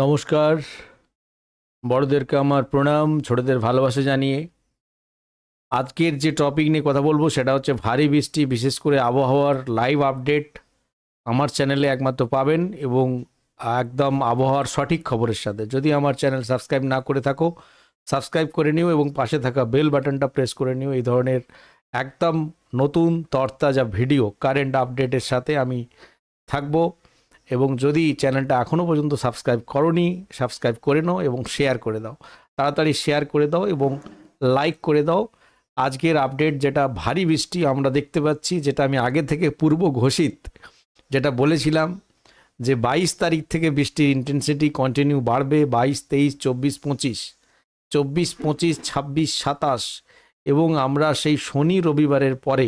নমস্কার। বড়দেরকে আমার প্রণাম, ছোটদের ভালোবাসা জানিয়ে। আজকের যে টপিক নিয়ে কথা বলব সেটা হচ্ছে ভারী বৃষ্টি, বিশেষ করে আবহাওয়ার লাইভ আপডেট আমার চ্যানেলে একমাত্র পাবেন এবং একদম আবহাওয়ার সঠিক খবরের সাথে। যদি আমার চ্যানেল সাবস্ক্রাইব না করে থাকো সাবস্ক্রাইব করে নিও এবং পাশে থাকা বেল বাটনটা প্রেস করে নিও। এই ধরনের একদম নতুন তরতাজা ভিডিও কারেন্ট আপডেটের সাথে আমি থাকব। এবং যদি চ্যানেলটা এখনও পর্যন্ত সাবস্ক্রাইব করনি, সাবস্ক্রাইব করে নাও এবং শেয়ার করে দাও। তাড়াতাড়ি শেয়ার করে দাও এবং লাইক করে দাও। আজকের আপডেট যেটা ভারী বৃষ্টি আমরা দেখতে পাচ্ছি, যেটা আমি আগে থেকে পূর্ব ঘোষিত, যেটা বলেছিলাম যে বাইশ তারিখ থেকে বৃষ্টির ইন্টেন্সিটি কন্টিনিউ বাড়বে বাইশ, তেইশ, চব্বিশ, পঁচিশ চব্বিশ, পঁচিশ, ছাব্বিশ, সাতাশ এবং আমরা সেই শনি রবিবারের পরে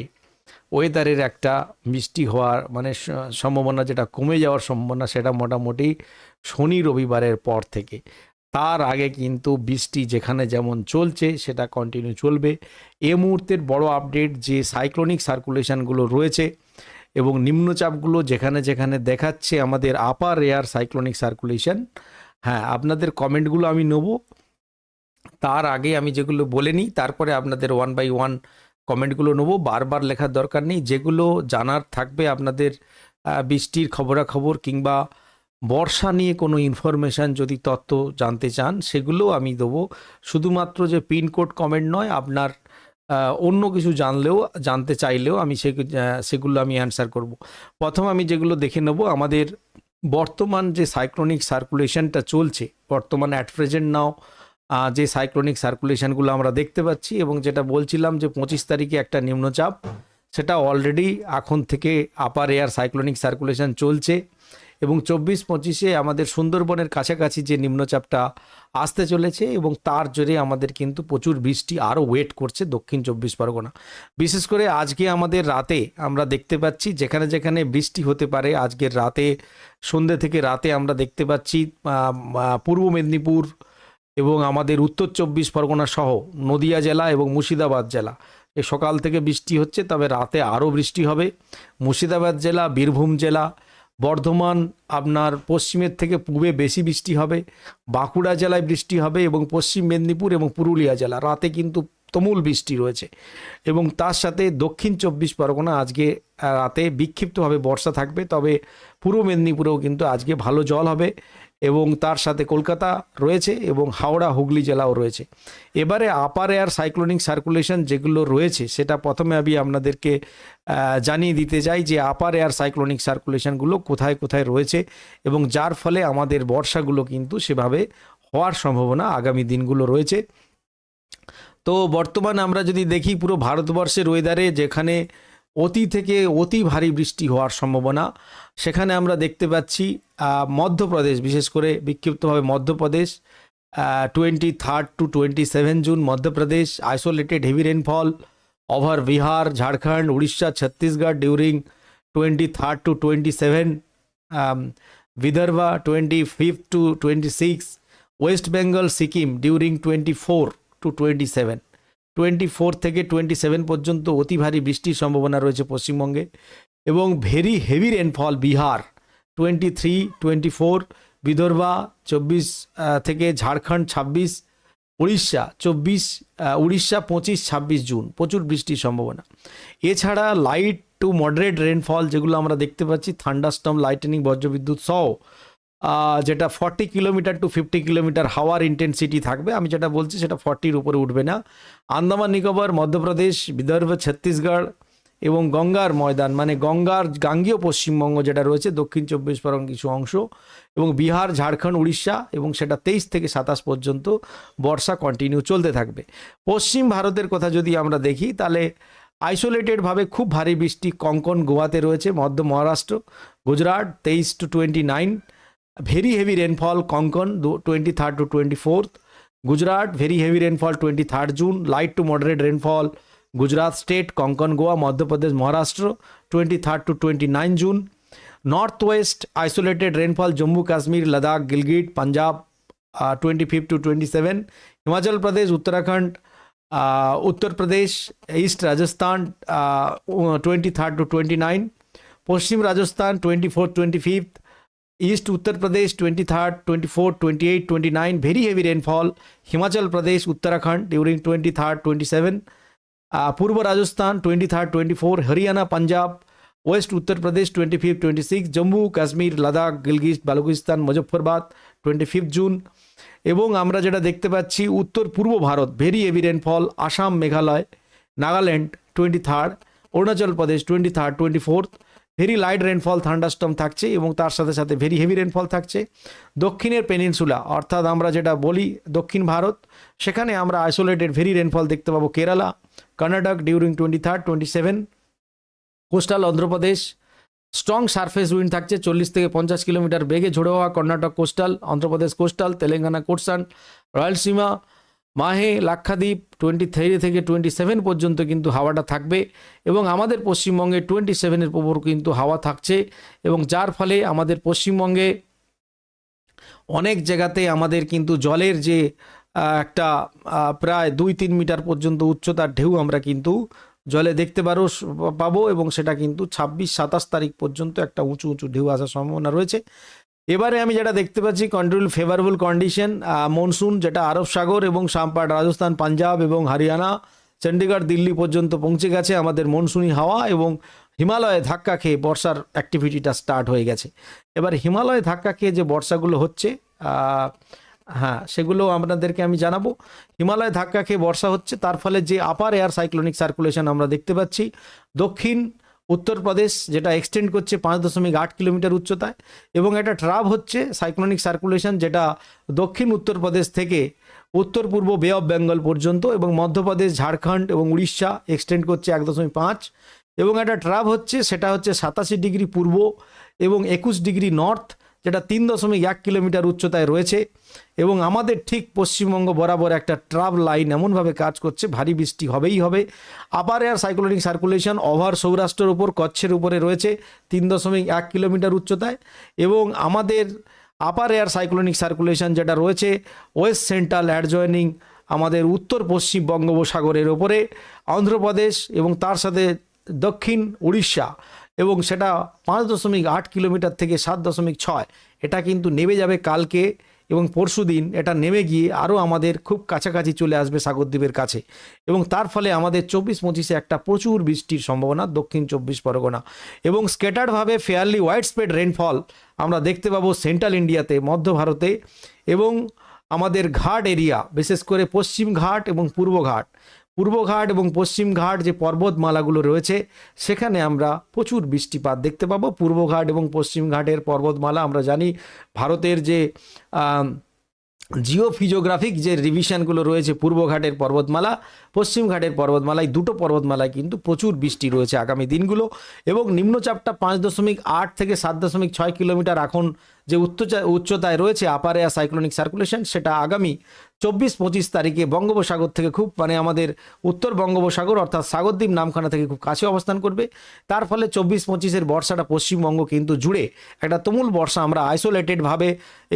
ওয়েদারের একটা মিষ্টি হওয়ার মানে সম্ভাবনা যেটা কমে যাওয়ার সম্ভাবনা সেটা মোটামুটি শনি রবিবারের পর থেকে। তার আগে কিন্তু বৃষ্টি যেখানে যেমন চলছে সেটা কন্টিনিউ চলবে। এ মুহূর্তের বড় আপডেট যে সাইক্লোনিক সার্কুলেশনগুলো রয়েছে এবং নিম্নচাপগুলো যেখানে যেখানে দেখাচ্ছে আমাদের আপার এয়ার সাইক্লোনিক সার্কুলেশন হ্যাঁ আপনাদের কমেন্টগুলো আমি নেব। তার আগে আমি যেগুলো বলে নিই, তারপরে আপনাদের ওয়ান বাই ওয়ান কমেন্টগুলো নেব। বারবার লেখার দরকার নেই। যেগুলো জানার থাকবে আপনাদের বৃষ্টির খবরাখবর কিংবা বর্ষা নিয়ে কোনো ইনফরমেশান যদি তথ্য জানতে চান, সেগুলো আমি দেবো। শুধুমাত্র যে পিনকোড কমেন্ট নয়, আপনার অন্য কিছু জানলেও, জানতে চাইলেও আমি সে সেগুলো আমি অ্যান্সার করব। প্রথম আমি যেগুলো দেখে নেব, আমাদের বর্তমান যে সাইক্লোনিক সার্কুলেশনটা চলছে, বর্তমান অ্যাট প্রেজেন্ট নাও যে সাইক্লোনিক সার্কুলেশনগুলো আমরা দেখতে পাচ্ছি এবং যেটা বলছিলাম যে পঁচিশ তারিখে একটা নিম্নচাপ, সেটা অলরেডি এখন থেকে আপার এয়ার সাইক্লোনিক সার্কুলেশন চলছে এবং চব্বিশ পঁচিশে আমাদের সুন্দরবনের কাছাকাছি যে নিম্নচাপটা আসতে চলেছে এবং তার জোরে আমাদের কিন্তু প্রচুর বৃষ্টি আরও ওয়েট করছে দক্ষিণ চব্বিশ পরগনা। বিশেষ করে আজকে আমাদের রাতে আমরা দেখতে পাচ্ছি যেখানে যেখানে বৃষ্টি হতে পারে, আজকের রাতে সন্ধ্যে থেকে রাতে আমরা দেখতে পাচ্ছি পূর্ব মেদিনীপুর এবং আমাদের উত্তর চব্বিশ পরগনা সহ নদিয়া জেলা এবং মুর্শিদাবাদ জেলা। এ সকাল থেকে বৃষ্টি হচ্ছে, তবে রাতে আরও বৃষ্টি হবে। মুর্শিদাবাদ জেলা, বীরভূম জেলা, বর্ধমান, আপনার পশ্চিমের থেকে পূবে বেশি বৃষ্টি হবে। বাঁকুড়া জেলায় বৃষ্টি হবে এবং পশ্চিম মেদিনীপুর এবং পুরুলিয়া জেলা। রাতে কিন্তু তুমুল বৃষ্টি রয়েছে এবং তার সাথে দক্ষিণ চব্বিশ পরগনা আজকে রাতে বিক্ষিপ্তভাবে বর্ষা থাকবে, তবে পূর্ব মেদিনীপুরেও কিন্তু আজকে ভালো জল হবে এবং তার সাথে কলকাতা রয়েছে এবং হাওড়া, হুগলি জেলাও রয়েছে। এবারে আপার এয়ার সাইক্লোনিক সার্কুলেশন যেগুলো রয়েছে, সেটা প্রথমে আমি আপনাদেরকে জানিয়ে দিতে চাই যে আপার এয়ার সাইক্লোনিক সার্কুলেশনগুলো কোথায় কোথায় রয়েছে এবং যার ফলে আমাদের বর্ষাগুলো কিন্তু সেভাবে হওয়ার সম্ভাবনা আগামী দিনগুলো রয়েছে। তো বর্তমান আমরা যদি দেখি পুরো ভারতবর্ষের ওয়েদারে যেখানে অতি থেকে অতি ভারী বৃষ্টি হওয়ার সম্ভাবনা সেখানে আমরা দেখতে পাচ্ছি মধ্যপ্রদেশ, বিশেষ করে বিক্ষিপ্তভাবে Madhya Pradesh twenty third to twenty seven June Madhya Pradesh isolated heavy rainfall over Bihar Jharkhand Orissa Chhattisgarh during twenty third to twenty seven Vidarbha twenty fifth to twenty six west Bengal Sikkim during twenty four to twenty seven twenty four থেকে twenty seven পর্যন্ত অতি ভারী বৃষ্টির সম্ভাবনা রয়েছে পশ্চিমবঙ্গে। এবং very heavy rainfall Bihar twenty three twenty four Vidarbha, চব্বিশ থেকে ঝাড়খণ্ড, ছাব্বিশ, উড়িষ্যা, চব্বিশ উড়িষ্যা, পঁচিশ, ছাব্বিশ জুন। প্রচুর বৃষ্টির সম্ভাবনা। এছাড়া লাইট টু মডারেট রেনফল যেগুলো আমরা দেখতে পাচ্ছি থান্ডারস্টম লাইটেনিং বজ্রবিদ্যুৎ সহ যেটা forty kilometre to fifty kilometre হাওয়ার ইন্টেন্সিটি থাকবে। আমি যেটা বলছি সেটা ফর্টির উপরে উঠবে না। আন্দামান নিকোবর, মধ্যপ্রদেশ, বিদর্ভ, ছত্তিশগড় এবং গঙ্গার ময়দান মানে গঙ্গার গাঙ্গীয় পশ্চিমবঙ্গ যেটা রয়েছে, দক্ষিণ চব্বিশ পরগনার কিছু অংশ এবং বিহার, ঝাড়খণ্ড, উড়িষ্যা এবং সেটা তেইশ থেকে সাতাশ পর্যন্ত বর্ষা কন্টিনিউ চলতে থাকবে। পশ্চিম ভারতের কথা যদি আমরা দেখি, তাহলে আইসোলেটেডভাবে খুব ভারী বৃষ্টি কঙ্কন গোয়াতে রয়েছে, মধ্য মহারাষ্ট্র, গুজরাট, তেইশ to twenty nine very heavy rainfall Konkan twenty third to twenty fourth Gujarat very heavy rainfall twenty third June light to moderate rainfall Gujarat state Konkan Goa Madhya Pradesh Maharashtra twenty third to twenty nine June north west isolated rainfall Jammu Kashmir Ladakh Gilgit Punjab twenty fifth to twenty seven Himachal Pradesh Uttarakhand uh, Uttar Pradesh east Rajasthan twenty third to twenty nine Paschim Rajasthan twenty four twenty fifth East Uttar Pradesh 23rd, 24th, 28th, 29th, very heavy rainfall. Himachal Pradesh, During 23rd, 27th. Uh, Purva Rajasthan 23rd, 24th, Haryana, Punjab, West Uttar Pradesh 25th, 26th, Jammu, Kashmir, Ladakh, Gilgit, Balochistan, Muzaffarabad 25th June এবং আমরা যেটা দেখতে পাচ্ছি উত্তর পূর্ব Bharat very heavy rainfall Assam Meghalaya Nagaland twenty third Arunachal Pradesh twenty third twenty fourth very light rainfall thunderstorm থাকছে এবং তার সাথে সাথে ভেরি হেভি রেনফল থাকছে দক্ষিণের পেনিনসুলা অর্থাৎ আমরা যেটা বলি দক্ষিণ ভারত সেখানে আমরা আইসোলেটেড ভেরি রেনফল দেখতে পাবো Kerala Karnataka during twenty third twenty seven coastal Andhra Pradesh strong surface wind থাকছে চল্লিশ থেকে পঞ্চাশ কিলোমিটার বেগে ঝোড়ো হওয়া Karnataka coastal Andhra Pradesh coastal Telangana coastal Rayalaseema Mahe Lakshadweep twenty three থেকে টোয়েন্টি সেভেন পর্যন্ত কিন্তু হাওয়াটা থাকবে এবং আমাদের পশ্চিমবঙ্গে টোয়েন্টি সেভেনের উপর কিন্তু হাওয়া থাকছে এবং যার ফলে আমাদের পশ্চিমবঙ্গে অনেক জায়গাতে আমাদের কিন্তু জলের যে একটা প্রায় দুই তিন মিটার পর্যন্ত উচ্চতার ঢেউ আমরা কিন্তু জলে দেখতে পারো পাবো এবং সেটা কিন্তু ছাব্বিশ, সাতাশ তারিখ পর্যন্ত একটা উঁচু উঁচু ঢেউ আসার সম্ভাবনা রয়েছে। এবারে আমি যেটা দেখতে পাচ্ছি কন্ট্রোল ফেভারেবল কন্ডিশন মনসুন যেটা আরব সাগর এবং সাম্পাট রাজস্থান, পাঞ্জাব এবং হরিয়ানা চণ্ডীগড় দিল্লি পর্যন্ত পৌঁছে গেছে আমাদের মনসুনি হাওয়া এবং হিমালয়ে ধাক্কা খেয়ে বর্ষার অ্যাক্টিভিটিটা স্টার্ট হয়ে গেছে। এবার হিমালয়ে ধাক্কা খেয়ে যে বর্ষাগুলো হচ্ছে হ্যাঁ সেগুলো আপনাদেরকে আমি জানাব। হিমালয় ধাক্কা খেয়ে বর্ষা হচ্ছে, তার ফলে যে আপার এয়ার সাইক্লোনিক সার্কুলেশন আমরা দেখতে পাচ্ছি, দক্ষিণ উত্তরপ্রদেশ যেটা এক্সটেন্ড করছে পাঁচ দশমিক আট কিলোমিটার উচ্চতায়, এবং একটা ট্রাভ হচ্ছে সাইক্লোনিক সার্কুলেশন যেটা দক্ষিণ উত্তরপ্রদেশ থেকে উত্তর পূর্ব বে অফ বেঙ্গল পর্যন্ত এবং মধ্যপ্রদেশ ঝাড়খণ্ড এবং উড়িষ্যা এক্সটেন্ড করছে এক দশমিক পাঁচ, এবং একটা ট্রাভ হচ্ছে, সেটা হচ্ছে সাতাশি ডিগ্রি পূর্ব এবং একুশ ডিগ্রি নর্থ যেটা তিন দশমিক এক কিলোমিটার উচ্চতায় রয়েছে এবং আমাদের ঠিক পশ্চিমবঙ্গ বরাবর একটা ট্রাভ লাইন এমনভাবে কাজ করছে, ভারী বৃষ্টি হবেই হবে। Upper air cyclonic circulation over সৌরাষ্ট্রের উপর, কচ্ছের উপরে রয়েছে তিন দশমিক এক কিলোমিটার উচ্চতায় এবং আমাদের আপার এয়ার সাইক্লোনিক সার্কুলেশন যেটা রয়েছে, ওয়েস্ট সেন্ট্রাল অ্যাডজয়নিং আমাদের উত্তর পশ্চিম বঙ্গোপসাগরের ওপরে অন্ধ্রপ্রদেশ এবং তার সাথে দক্ষিণ উড়িষ্যা এবং সেটা পাঁচ দশমিক আট কিলোমিটার থেকে সাত দশমিক ছয়। এটা কিন্তু নেমে যাবে কালকে এবং পরশু দিন। এটা নেমে গিয়ে আরও আমাদের খুব কাছাকাছি চলে আসবে সাগরদ্বীপের কাছে। এবং তার ফলে আমাদের চব্বিশ পঁচিশে একটা প্রচুর বৃষ্টির সম্ভাবনা দক্ষিণ চব্বিশ পরগনা। এবং স্কেটার্ডভাবে ফেয়ারলি ওয়াইড স্প্রেড রেনফল আমরা দেখতে পাবো সেন্ট্রাল ইন্ডিয়াতে মধ্য ভারতে এবং আমাদের ঘাট এরিয়া বিশেষ করে পশ্চিম ঘাট এবং পূর্ব ঘাট। পূর্ব ঘাট এবং পশ্চিম ঘাট যে পর্বতমালাগুলো রয়েছে, সেখানে আমরা প্রচুর বৃষ্টিপাত দেখতে পাবো। পূর্ব ঘাট এবং পশ্চিম ঘাটের পর্বতমালা আমরা জানি, ভারতের যে জিও ফিজিওগ্রাফিক যে রিভিশনগুলো রয়েছে পূর্ব ঘাটের পর্বতমালা পশ্চিম ঘাটের পর্বতমালায়, দুটো পর্বতমালায় কিন্তু প্রচুর বৃষ্টি রয়েছে আগামী দিনগুলো। এবং নিম্নচাপটা পাঁচ দশমিক আট থেকে সাত দশমিক ছয় কিলোমিটার এখন যে উচ্চতা উচ্চতায় রয়েছে আপার এয়ার সাইক্লোনিক সার্কুলেশন সেটা আগামী চব্বিশ পঁচিশ তারিখে বঙ্গোপসাগর থেকে খুব মানে আমাদের উত্তর বঙ্গোপসাগর, অর্থাৎ সাগরদ্বীপ নামখানা থেকে খুব কাছে অবস্থান করবে। তার ফলে চব্বিশ পঁচিশের বর্ষাটা পশ্চিমবঙ্গ কিন্তু জুড়ে একটা তুমুল বর্ষা আমরা আইসোলেটেডভাবে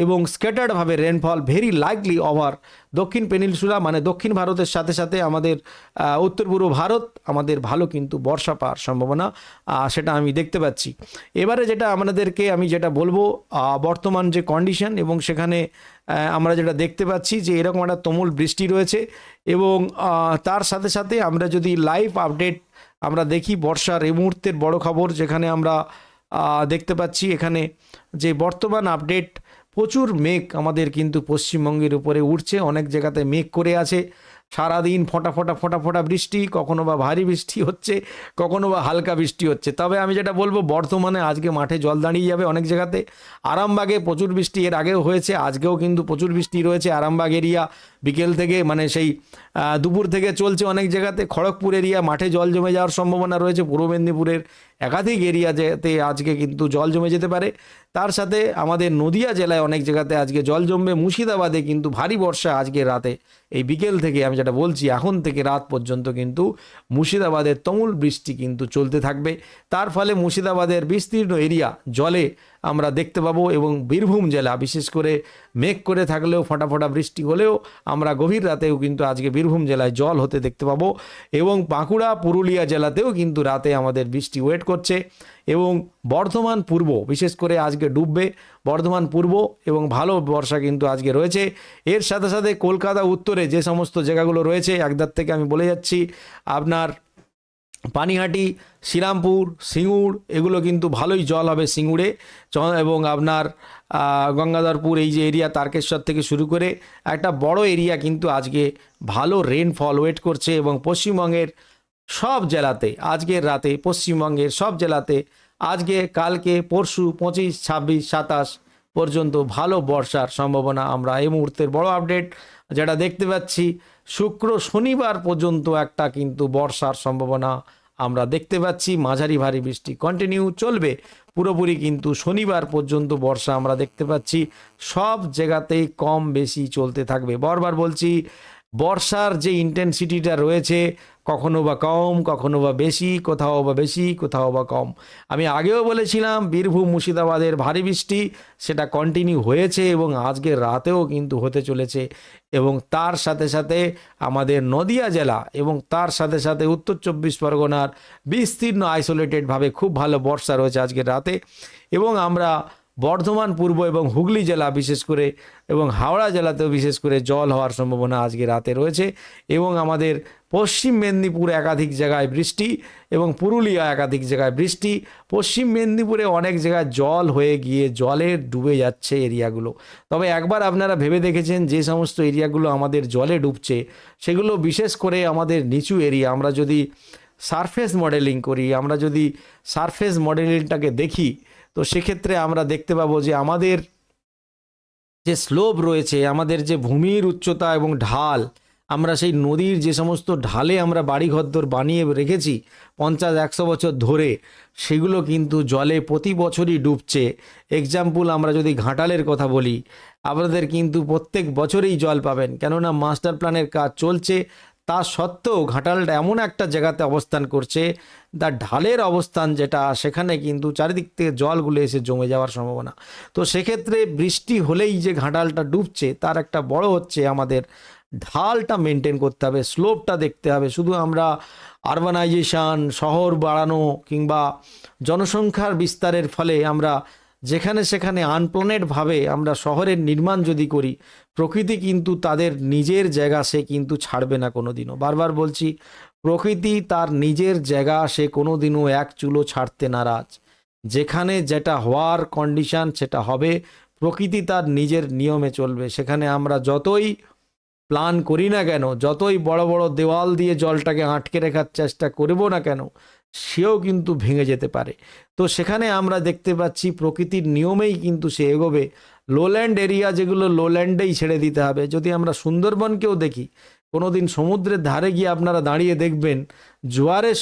এবং স্কেটার্ডভাবে রেনফল ভেরি লাইকলি ওভার দক্ষিণ পেনিনসুলা মানে দক্ষিণ ভারতের সাথে সাথে আমাদের উত্তর পূর্ব ভারত আমাদের ভালো কিন্তু বর্ষা পাওয়ার সম্ভাবনা সেটা আমি দেখতে পাচ্ছি। এবারে যেটা আমাদেরকে আমি যেটা বলব বর্তমান যে কন্ডিশন এবং সেখানে আমরা যেটা দেখতে পাচ্ছি যে এরকম একটা তুমুল বৃষ্টি রয়েছে এবং তার সাথে সাথে আমরা যদি লাইভ আপডেট আমরা দেখি বর্ষার এই মুহূর্তের বড় খবর যেখানে আমরা দেখতে পাচ্ছি এখানে যে বর্তমান আপডেট প্রচুর মেঘ আমাদের কিন্তু পশ্চিমবঙ্গের উপরে উঠছে অনেক জায়গাতে মেঘ করে আছে। সারাদিন ফোঁটা ফোঁটা ফোঁটা ফোঁটা বৃষ্টি, কখনো বা ভারী বৃষ্টি হচ্ছে, কখনো বা হালকা বৃষ্টি হচ্ছে। তবে আমি যেটা বলব, বর্তমানে আজকে মাঠে জল দাঁড়িয়ে যাবে অনেক জায়গাতে। আরামবাগে প্রচুর বৃষ্টি এর আগেও হয়েছে, আজকেও কিন্তু প্রচুর বৃষ্টি রয়েছে আরামবাগ এরিয়া। বিকেল থেকে মানে সেই দুপুর থেকে চলছে অনেক জায়গাতে। খড়গপুর এরিয়া, মাঠে জল জমে যাওয়ার সম্ভাবনা রয়েছে। পূর্ব মেদিনীপুরের একাধিক এরিয়া যেতে আজকে কিন্তু জল জমে যেতে পারে। তার সাথে আমাদের নদিয়া জেলায় অনেক জায়গাতে আজকে জল জমবে। মুর্শিদাবাদে কিন্তু ভারী বর্ষা আজকে রাতে। এই বিকেল থেকে আমি যেটা বলছি, এখন থেকে রাত পর্যন্ত কিন্তু মুর্শিদাবাদের তমুল বৃষ্টি কিন্তু চলতে থাকবে। তার ফলে মুর্শিদাবাদের বিস্তীর্ণ এরিয়া জলে আমরা দেখতে পাবো এবং বীরভূম জেলা, বিশেষ করে মেঘ করে থাকলেও ফোঁটা ফোঁটা বৃষ্টি হলেও আমরা গভীর রাতেও কিন্তু আজকে বীরভূম জেলায় জল হতে দেখতে পাবো এবং বাঁকুড়া, পুরুলিয়া জেলাতেও কিন্তু রাতে আমাদের বৃষ্টি ওয়েট করছে এবং বর্ধমান পূর্ব, বিশেষ করে আজকে ডুববে বর্ধমান পূর্ব এবং ভালো বর্ষা কিন্তু আজকে রয়েছে। এর সাথে সাথে কলকাতা, উত্তরে যে সমস্ত জায়গাগুলো রয়েছে, একদার থেকে আমি বলে যাচ্ছি, আপনার পানিহাটি, শ্রীরামপুর, সিঙ্গুর, এগুলো কিন্তু ভালোই জল হবে সিঙ্গুরে। এবং আপনার গঙ্গাধরপুর এই যে এরিয়া তারকেশ্বর থেকে শুরু করে একটা বড় এরিয়া কিন্তু আজকে ভালো রেনফল ওয়েট করছে এবং পশ্চিমবঙ্গের সব জেলাতে, আজকের রাতে পশ্চিমবঙ্গের সব জেলাতে, আজকে, কালকে, পরশু, পঁচিশ, ছাব্বিশ, সাতাশ পর্যন্ত ভালো বর্ষার সম্ভাবনা আমরা এই মুহূর্তের বড় আপডেট যেটা দেখতে পাচ্ছি। শুক্র শনিবার পর্যন্ত একটা কিন্তু বর্ষার সম্ভাবনা আমরা দেখতে পাচ্ছি। মাঝারি ভারী বৃষ্টি কন্টিনিউ চলবে। পুরোপুরি কিন্তু শনিবার পর্যন্ত বর্ষা আমরা দেখতে পাচ্ছি। সব জায়গাতেই কম বেশি চলতে থাকবে। বারবার বলছি বর্ষার যে ইন্টেন্সিটিটা রয়েছে, কখনো বা কম, কখনো বা বেশি, কোথাও বা বেশি, কোথাও বা কম। আমি আগেও বলেছিলাম, বীরভূম মুর্শিদাবাদের ভারী বৃষ্টি, সেটা কন্টিনিউ হয়েছে এবং আজকে রাতেও কিন্তু হতে চলেছে এবং তার সাথে সাথে আমাদের নদিয়া জেলা এবং তার সাথে সাথে উত্তর চব্বিশ পরগনার বিস্তীর্ণ আইসোলেটেডভাবে খুব ভালো বর্ষা রয়েছে আজকের রাতে এবং আমরা বর্ধমান, পূর্ব এবং হুগলি জেলা বিশেষ করে এবং হাওড়া জেলাতেও বিশেষ করে জল হওয়ার সম্ভাবনা আজকে রাতে রয়েছে এবং আমাদের পশ্চিম মেদিনীপুর একাধিক জায়গায় বৃষ্টি এবং পুরুলিয়া একাধিক জায়গায় বৃষ্টি। পশ্চিম মেদিনীপুরে অনেক জায়গায় জল হয়ে গিয়ে জলে ডুবে যাচ্ছে এরিয়াগুলো। তবে একবার আপনারা ভেবে দেখেছেন যে সমস্ত এরিয়াগুলো আমাদের জলে ডুবছে, সেগুলো বিশেষ করে আমাদের নিচু এরিয়া। আমরা যদি সারফেস মডেলিং করি, আমরা যদি সারফেস মডেলিংটাকে দেখি তো সেক্ষেত্রে আমরা দেখতে পাবো যে আমাদের যে স্লোপ রয়েছে, আমাদের যে ভূমির উচ্চতা এবং ঢাল, আমরা সেই নদীর যে সমস্ত ঢালে আমরা বাড়ি ঘরদোর বানিয়ে রেখেছি পঞ্চাশ একশো বছর ধরে, সেগুলো কিন্তু জলে প্রতি বছরই ডুবছে। এক্সাম্পল আমরা যদি ঘাটালের কথা বলি আপনাদের কিন্তু প্রত্যেক বছরেই জল পাবেন। কেননা মাস্টার প্ল্যানের কাজ চলছে তা সত্ত্বেও ঘাটালটা এমন একটা জায়গাতে অবস্থান করছে, তার ঢালের অবস্থান যেটা, সেখানে কিন্তু চারিদিক থেকে জলগুলো এসে জমে যাওয়ার সম্ভাবনা। তো সেক্ষেত্রে বৃষ্টি হলেই যে ঘাটালটা ডুবছে, তার একটা বড় হচ্ছে আমাদের ঢালটা মেনটেন করতে হবে স্লোপটা দেখতে হবে। শুধু আমরা আরবানাইজেশন শহর বাড়ানো কিংবা জনসংখ্যার বিস্তারের ফলে আমরা যেখানে সেখানে আনপ্ল্যানেডভাবে আমরা শহরের নির্মাণ যদি করি প্রকৃতি কিন্তু তাদের নিজের জায়গা সে কিন্তু ছাড়বে না কোনো দিনও বারবার বলছি, প্রকৃতি তার নিজের জায়গা সে কোনো দিনও এক চুলো ছাড়তে নারাজ। যেখানে যেটা হওয়ার কন্ডিশন সেটা হবে, প্রকৃতি তার নিজের নিয়মে চলবে। সেখানে আমরা যতই প্ল্যান করি না কেন, যতই বড় বড় দেওয়াল দিয়ে জলটাকে আটকে রাখার চেষ্টা করব না কেন, সেও কিন্তু ভেঙে যেতে পারে। তো সেখানে আমরা দেখতে পাচ্ছি, প্রকৃতির নিয়মেই কিন্তু সে এগোবে। লোল্যান্ড এরিয়া যেগুলো লোল্যান্ডেই ছেড়ে দিতে হবে। যদি আমরা সুন্দরবনকেও দেখি কোনো দিন সমুদ্রের ধারে গিয়ে আপনারা দাঁড়িয়ে দেখবেন, জোয়ারের